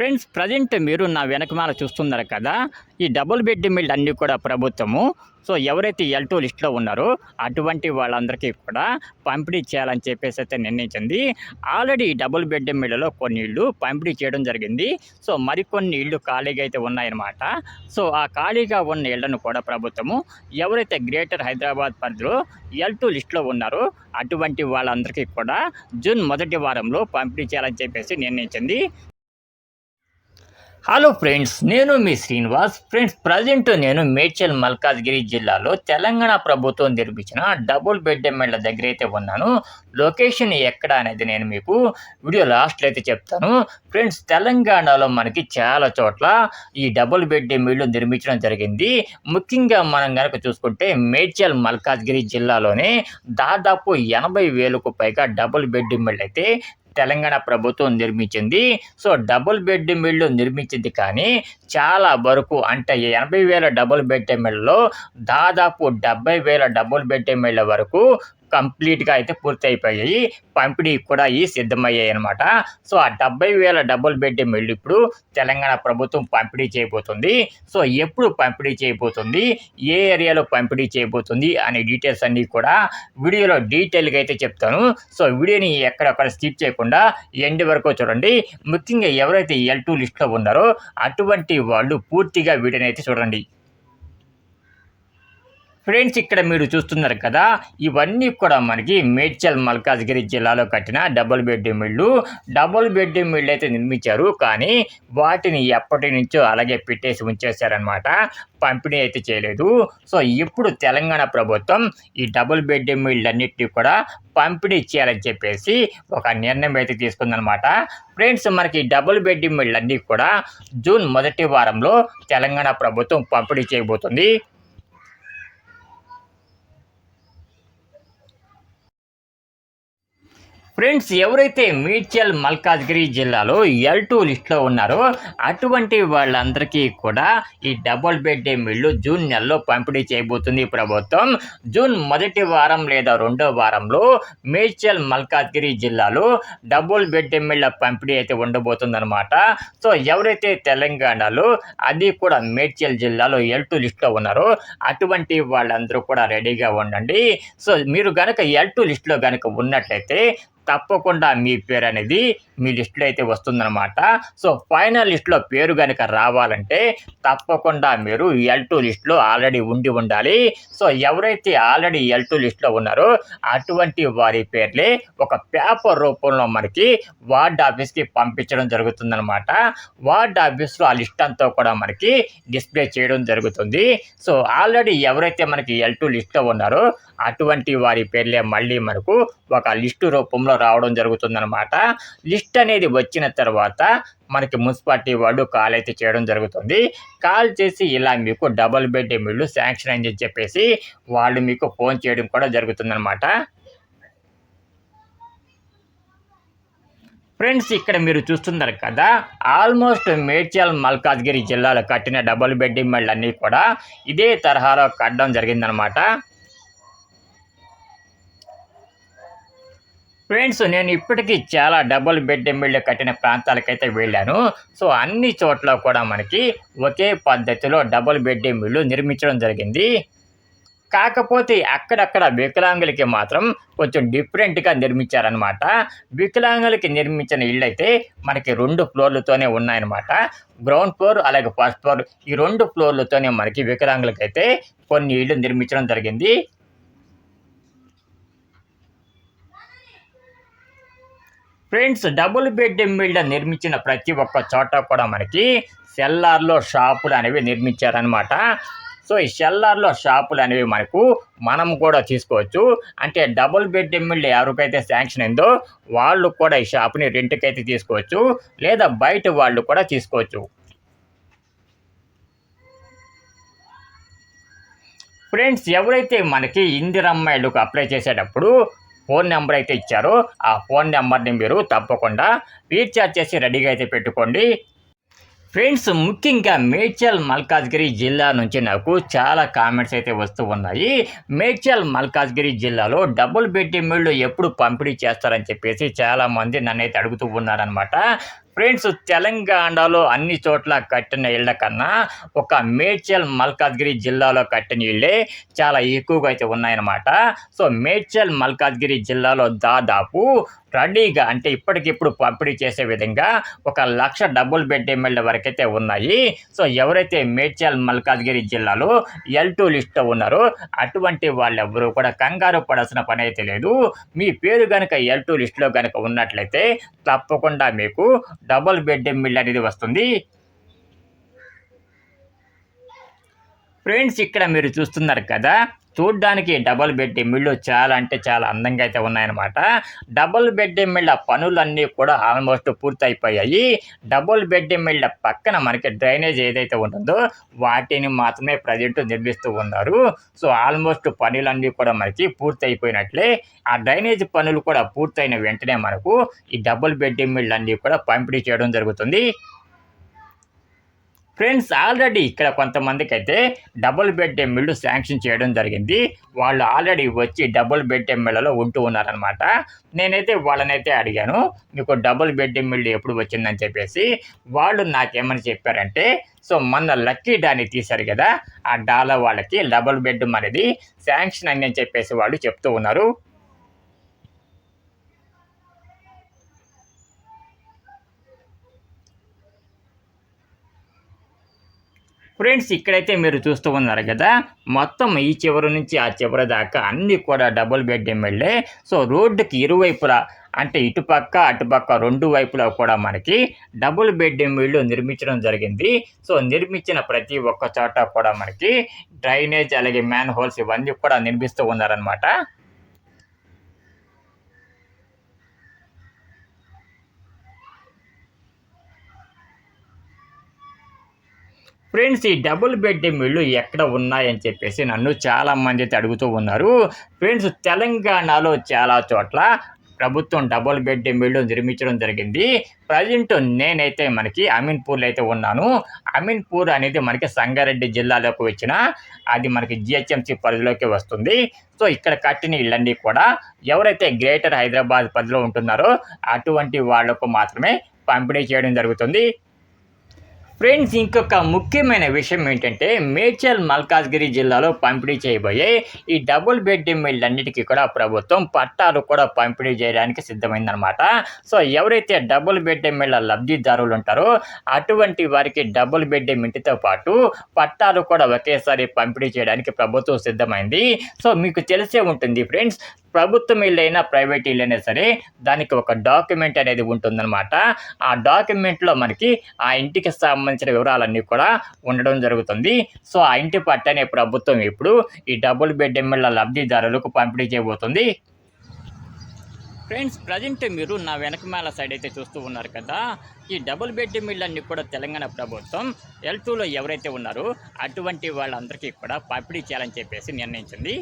Friends present మీరు నా వెనకమాల చూస్తున్నారు కదా ఈ డబుల్ బెడ్ మిల్ అన్నీ కూడా ప్రభుత్వము. సో ఎవరైతే ఎల్ టూ లిస్ట్లో ఉన్నారో అటువంటి వాళ్ళందరికీ కూడా పంపిణీ చేయాలని చెప్పేసి అయితే నిర్ణయించింది. ఆల్రెడీ డబుల్ బెడ్ మిల్లలో కొన్ని ఇళ్ళు పంపిణీ చేయడం జరిగింది. సో మరికొన్ని ఇళ్ళు ఖాళీగా అయితే ఉన్నాయన్నమాట. సో ఆ ఖాళీగా ఉన్న ఇళ్ళను కూడా ప్రభుత్వము ఎవరైతే గ్రేటర్ హైదరాబాద్ పరిధిలో ఎల్ టూ లిస్ట్లో ఉన్నారో అటువంటి వాళ్ళందరికీ కూడా జూన్ మొదటి వారంలో పంపిణీ చేయాలని చెప్పేసి నిర్ణయించింది. హలో ఫ్రెండ్స్ నేను మీ శ్రీనివాస్. ఫ్రెండ్స్ ప్రజెంట్ నేను మేడ్చల్ మల్కాజ్గిరి జిల్లాలో తెలంగాణ ప్రభుత్వం నిర్మించిన డబుల్ బెడ్ ఎమ్మెల్యే దగ్గర అయితే ఉన్నాను. లొకేషన్ ఎక్కడ అనేది నేను మీకు వీడియో లాస్ట్లో అయితే చెప్తాను. ఫ్రెండ్స్ తెలంగాణలో మనకి చాలా చోట్ల ఈ డబుల్ బెడ్ మిల్లు నిర్మించడం జరిగింది. ముఖ్యంగా మనం కనుక చూసుకుంటే మేడ్చల్ మల్కాజ్గిరి జిల్లాలోనే దాదాపు ఎనభై వేలకు పైగా డబుల్ బెడ్ మిల్ అయితే తెలంగాణ ప్రభుత్వం నిర్మించింది. సో డబుల్ బెడ్ మిల్లు నిర్మించింది కానీ చాలా వరకు అంటే ఎనభై వేల డబుల్ బెడ్ మిల్లులో దాదాపు డెబ్బై వేల డబుల్ బెడ్ మిల్ల వరకు కంప్లీట్గా అయితే పూర్తి అయిపోయాయి పంపిణీ కూడా ఈ సిద్ధమయ్యాయి అనమాట సో ఆ డెబ్బై వేల డబుల్ బెడ్ మిల్లు ఇప్పుడు తెలంగాణ ప్రభుత్వం పంపిణీ చేయబోతుంది. సో ఎప్పుడు పంపిణీ చేయబోతుంది? ఏ ఏరియాలో పంపిణీ చేయబోతుంది? అనే డీటెయిల్స్ అన్నీ కూడా వీడియోలో డీటెయిల్గా అయితే చెప్తాను. సో వీడియోని ఎక్కడక్కడ స్కిప్ చేయకుండా ఎండ్ వరకు చూడండి. ముఖ్యంగా ఎవరైతే ఎల్ టూ లిస్ట్లో ఉన్నారో అటువంటి వాళ్ళు పూర్తిగా వీడియోని అయితే చూడండి. ఫ్రెండ్స్ ఇక్కడ మీరు చూస్తున్నారు కదా ఇవన్నీ కూడా మనకి మేడ్చల్ మల్కాజ్గిరి జిల్లాలో కట్టిన డబుల్ బెడ్రూమ్ ఇళ్ళు. డబుల్ బెడ్రూమ్ ఇళ్ళు అయితే నిర్మించారు కానీ వాటిని ఎప్పటి నుంచో అలాగే పెట్టేసి ఉంచేశారనమాట పంపిణీ అయితే చేయలేదు. సో ఇప్పుడు తెలంగాణ ప్రభుత్వం ఈ డబుల్ బెడ్రూమ్ ఇళ్ళన్నింటినీ కూడా పంపిణీ చేయాలని చెప్పేసి ఒక నిర్ణయం అయితే తీసుకుందనమాట ఫ్రెండ్స్ మనకి డబుల్ బెడ్రూమ్ ఇళ్ళన్నీ కూడా జూన్ మొదటి వారంలో తెలంగాణ ప్రభుత్వం పంపిణీ చేయబోతుంది. ఫ్రెండ్స్ ఎవరైతే మీడ్చల్ మల్కాజ్గిరి జిల్లాలో ఎల్ టూ లిస్ట్లో ఉన్నారో అటువంటి వాళ్ళందరికీ కూడా ఈ డబుల్ బెడ్ డే మిల్లు జూన్ నెలలో పంపిణీ చేయబోతుంది ప్రభుత్వం. జూన్ మొదటి వారం లేదా రెండో వారంలో మేడ్చల్ మల్కాజ్గిరి జిల్లాలో డబుల్ బెడ్ డే మిళ్ళ పంపిణీ అయితే ఉండబోతుందన్నమాట. సో ఎవరైతే తెలంగాణలో అది కూడా మేడ్చల్ జిల్లాలో ఎల్ టూ లిస్ట్లో ఉన్నారో అటువంటి వాళ్ళందరూ కూడా రెడీగా ఉండండి. సో మీరు కనుక ఎల్ టూ లిస్ట్లో కనుక ఉన్నట్లయితే తప్పకుండా మీ పేరు అనేది మీ లిస్టులో అయితే వస్తుందన్నమాట. సో ఫైనల్ లిస్టులో పేరు కనుక రావాలంటే తప్పకుండా మీరు ఎల్ టూ లిస్టులో ఆల్రెడీ ఉండి ఉండాలి. సో ఎవరైతే ఆల్రెడీ ఎల్ టూ లిస్టులో ఉన్నారో అటువంటి వారి పేర్లే ఒక పేపర్ రూపంలో మనకి వార్డ్ ఆఫీస్కి పంపించడం జరుగుతుందన్నమాట. వార్డ్ ఆఫీస్లో ఆ లిస్ట్ అంతా కూడా మనకి డిస్ప్లే చేయడం జరుగుతుంది. సో ఆల్రెడీ ఎవరైతే మనకి ఎల్ టూ లిస్ట్లో ఉన్నారో అటువంటి వారి పేర్లే మళ్ళీ మనకు ఒక లిస్టు రూపంలో రావడం జరుగుతుందన్నమాట. లిస్ట్ అనేది వచ్చిన తర్వాత మనకి మున్సిపాలిటీ వాళ్ళు కాల్ అయితే చేయడం జరుగుతుంది. కాల్ చేసి ఇలా మీకు డబుల్ బెడ్ ఇల్లు శాంక్షన్ అని చెప్పేసి వాళ్ళు మీకు ఫోన్ చేయడం కూడా జరుగుతుందన్నమాట. ఫ్రెండ్స్ ఇక్కడ మీరు చూస్తున్నారు కదా ఆల్మోస్ట్ మేడ్చల్ మల్కాజ్గిరి జిల్లాలో కట్టిన డబుల్ బెడ్డింగ్ మిళ్ళు అన్నీ కూడా ఇదే తరహాలో కట్టడం జరిగిందనమాట ఫ్రెండ్స్ నేను ఇప్పటికీ చాలా డబుల్ బెడ్ ఎమ్మెల్యే కట్టిన ప్రాంతాలకైతే వెళ్ళాను. సో అన్ని చోట్ల కూడా మనకి ఒకే పద్ధతిలో డబుల్ బెడ్ మిల్లు నిర్మించడం జరిగింది. కాకపోతే అక్కడక్కడ వికలాంగులకి మాత్రం కొంచెం డిఫరెంట్గా నిర్మించారనమాట వికలాంగులకి నిర్మించిన ఇళ్ళు అయితే మనకి రెండు ఫ్లోర్లతోనే ఉన్నాయన్నమాట. గ్రౌండ్ ఫ్లోర్ అలాగే ఫస్ట్ ఫ్లోర్ ఈ రెండు ఫ్లోర్లతోనే మనకి వికలాంగులకైతే కొన్ని ఇళ్ళు నిర్మించడం జరిగింది. ఫ్రెండ్స్ డబుల్ బెడ్ బిల్డర్ నిర్మించిన ప్రతి ఒక్క చోట కూడా మనకి సెల్లార్లో షాపులు అనేవి నిర్మించారనమాట సో ఈ సెల్లార్లో షాపులు అనేవి మనకు మనం కూడా తీసుకోవచ్చు. అంటే డబుల్ బెడ్ మిల్డ్ ఎవరికైతే శాంక్షన్ అయిందో వాళ్ళు కూడా ఈ షాప్ని రెంట్కి అయితే తీసుకోవచ్చు. లేదా బయట వాళ్ళు కూడా తీసుకోవచ్చు. ఫ్రెండ్స్ ఎవరైతే మనకి ఇందిరమ్మాయిలకు అప్లై చేసేటప్పుడు ఫోన్ నెంబర్ అయితే ఇచ్చారో. ఆ ఫోన్ నెంబర్ని మీరు తప్పకుండా రీఛార్జ్ చేసి రెడీగా అయితే పెట్టుకోండి. ఫ్రెండ్స్ ముఖ్యంగా మేడ్చల్ మల్కాజ్గిరి జిల్లా నుంచి నాకు చాలా కామెంట్స్ అయితే వస్తూ ఉన్నాయి. మేడ్చల్ మల్కాజ్గిరి జిల్లాలో డబుల్ బెడ్ మిల్లు ఎప్పుడు పంపిణీ చేస్తారని చెప్పేసి చాలామంది నన్ను అయితే అడుగుతూ ఉన్నారనమాట ఫ్రెండ్స్ తెలంగాణలో అన్ని చోట్ల కట్టిన ఇళ్ళ కన్నా ఒక మేడ్చల్ మల్కాజ్గిరి జిల్లాలో కట్టిన ఇళ్ళే చాలా ఎక్కువగా అయితే ఉన్నాయన్నమాట. సో మేడ్చల్ మల్కాజ్గిరి జిల్లాలో దాదాపు రెడీగా అంటే ఇప్పటికిప్పుడు పంపిణీ చేసే విధంగా ఒక లక్ష డబుల్ బెడ్ ఎమ్మెల్యే వరకైతే ఉన్నాయి. సో ఎవరైతే మేడ్చల్ మల్కాజ్గిరి జిల్లాలో ఎల్ టూ లిస్ట్లో ఉన్నారో అటువంటి వాళ్ళెవరూ కూడా కంగారు పడాల్సిన పని అయితే లేదు. మీ పేరు కనుక ఎల్ టూ లిస్ట్లో కనుక ఉన్నట్లయితే తప్పకుండా మీకు డబుల్ బెడ్ మిల్ అనేది వస్తుంది. ఫ్రెండ్స్ ఇక్కడ మీరు చూస్తున్నారు కదా చూడ్డానికి డబుల్ బెడ్ మిల్లు చాలా అంటే చాలా అందంగా అయితే ఉన్నాయన్నమాట. డబుల్ బెడ్ మిళ్ళ పనులన్నీ కూడా ఆల్మోస్ట్ పూర్తయిపోయాయి. డబుల్ బెడ్ మిళ్ళ పక్కన మనకి డ్రైనేజ్ ఏదైతే ఉంటుందో వాటిని మాత్రమే ప్రజెంట్ నిర్మిస్తూ ఉన్నారు. సో ఆల్మోస్ట్ పనులన్నీ కూడా మనకి పూర్తయిపోయినట్లే. ఆ డ్రైనేజ్ పనులు కూడా పూర్తయిన వెంటనే మనకు ఈ డబుల్ బెడ్ మిళ్ళు అన్నీ కూడా పంపిణీ చేయడం జరుగుతుంది. ఫ్రెండ్స్ ఆల్రెడీ ఇక్కడ కొంతమందికి అయితే డబుల్ బెడ్ ఎమ్మెల్యే శాంక్షన్ చేయడం జరిగింది. వాళ్ళు ఆల్రెడీ వచ్చి డబుల్ బెడ్ ఎమ్మెల్యేలో ఉంటూ ఉన్నారనమాట నేనైతే వాళ్ళనైతే అడిగాను మీకు డబుల్ బెడ్ ఎమ్మెల్యే ఎప్పుడు వచ్చిందని చెప్పేసి? వాళ్ళు నాకేమని చెప్పారంటే సో మొన్న లక్కీ డాని తీశారు కదా ఆ డాలో వాళ్ళకి డబుల్ బెడ్ అనేది శాంక్షన్ అని చెప్పేసి వాళ్ళు చెప్తూ ఉన్నారు. ఫ్రెండ్స్ ఇక్కడైతే మీరు చూస్తూ ఉన్నారు కదా మొత్తం ఈ చివరి నుంచి ఆ చివరి దాకా అన్నీ కూడా డబుల్ బెడ్ ఎమ్మెల్యే సో రోడ్డుకి ఇరువైపులా అంటే ఇటుపక్క అటుపక్క రెండు వైపులా కూడా మనకి డబుల్ బెడ్ ఎమ్మెల్యే నిర్మించడం జరిగింది. సో నిర్మించిన ప్రతి ఒక్క చోట కూడా మనకి డ్రైనేజ్ అలాగే మ్యాన్ హోల్స్ ఇవన్నీ కూడా నిర్మిస్తూ ఉన్నారనమాట ఫ్రెండ్స్ ఈ డబుల్ బెడ్ మిల్లు ఎక్కడ ఉన్నాయని చెప్పేసి నన్ను చాలా మంది అయితే అడుగుతూ ఉన్నారు. ఫ్రెండ్స్ తెలంగాణలో చాలా చోట్ల ప్రభుత్వం డబుల్ బెడ్ మిల్లు నిర్మించడం జరిగింది. ప్రజెంట్ నేనైతే మనకి అమీన్పూర్లో అయితే ఉన్నాను. అమీన్పూర్ అనేది మనకి సంగారెడ్డి జిల్లాలోకి వచ్చిన అది మనకి జిహెచ్ఎంసీ పరిధిలోకి వస్తుంది. సో ఇక్కడ కట్టిన ఇళ్ళన్నీ కూడా ఎవరైతే గ్రేటర్ హైదరాబాద్ పరిధిలో ఉంటున్నారో అటువంటి వాళ్ళకు మాత్రమే పంపిణీ చేయడం జరుగుతుంది. ఫ్రెండ్స్ ఇంకొక ముఖ్యమైన విషయం ఏంటంటే మేడ్చల్ మల్కాజ్గిరి జిల్లాలో పంపిణీ చేయబోయే ఈ డబుల్ బెడ్ అన్నిటికీ కూడా ప్రభుత్వం పట్టాలు కూడా పంపిణీ చేయడానికి సిద్ధమైందనమాట సో ఎవరైతే డబుల్ బెడ్ ఎమ్మెల్యే లబ్ధిదారులు ఉంటారో అటువంటి వారికి డబుల్ బెడ్ ఇంటితో పాటు పట్టాలు కూడా ఒకేసారి పంపిణీ చేయడానికి ప్రభుత్వం సిద్ధమైంది. సో మీకు తెలిసే ఉంటుంది ఫ్రెండ్స్ ప్రభుత్వం ఇల్లైనా ప్రైవేట్ ఇల్లైనా సరే దానికి ఒక డాక్యుమెంట్ అనేది ఉంటుందన్నమాట. ఆ డాక్యుమెంట్లో మనకి ఆ ఇంటికి సంబంధించి సంబంధించిన వివరాలన్నీ కూడా ఉండడం జరుగుతుంది. సో ఆ ఇంటి పట్టనే ప్రభుత్వం ఇప్పుడు ఈ డబుల్ బెడ్ ఎమ్మెల్యే లబ్ధిదారులకు పంపిణీ చేయబోతుంది. ఫ్రెండ్స్ ప్రజెంట్ మీరు నా వెనకమాల సైడ్ అయితే చూస్తూ ఉన్నారు కదా. ఈ డబుల్ బెడ్ మిల్లన్నీ కూడా తెలంగాణ ప్రభుత్వం ఎల్ టూలో ఎవరైతే ఉన్నారో అటువంటి వాళ్ళందరికీ కూడా పంపిణీ చేయాలని చెప్పేసి నిర్ణయించింది.